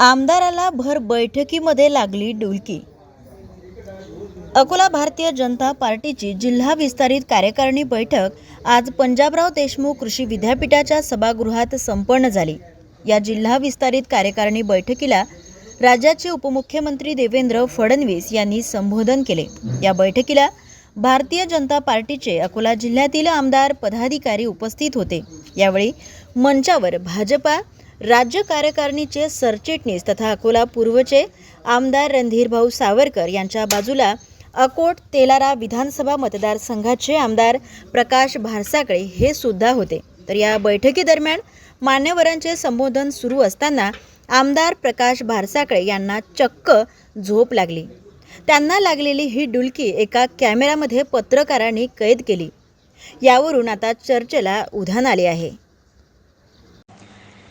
आमदाराला भर बैठकीमध्ये लागली डुलकी. अकोला भारतीय जनता पार्टीची जिल्हा विस्तारित कार्यकारिणी बैठक आज पंजाबराव देशमुख कृषी विद्यापीठाच्या सभागृहात संपन्न झाली. या जिल्हा विस्तारित कार्यकारिणी बैठकीला राज्याचे उपमुख्यमंत्री देवेंद्र फडणवीस यांनी संबोधन केले. या बैठकीला भारतीय जनता पार्टीचे अकोला जिल्ह्यातील आमदार पदाधिकारी उपस्थित होते. यावेळी मंचावर भाजपा राज्य कार्यकारिणीचे सरचिटणीस तथा अकोला पूर्वचे आमदार रणधीरभाऊ सावरकर यांच्या बाजूला अकोट तेलारा विधानसभा मतदारसंघाचे आमदार प्रकाश भारसाकळे हे सुद्धा होते. तर या बैठकीदरम्यान मान्यवरांचे संबोधन सुरू असताना आमदार प्रकाश भारसाकळे यांना चक्क झोप लागली. त्यांना लागलेली ही डुलकी एका कॅमेरामध्ये पत्रकारांनी कैद केली. यावरून आता चर्चेला उधाण आले आहे.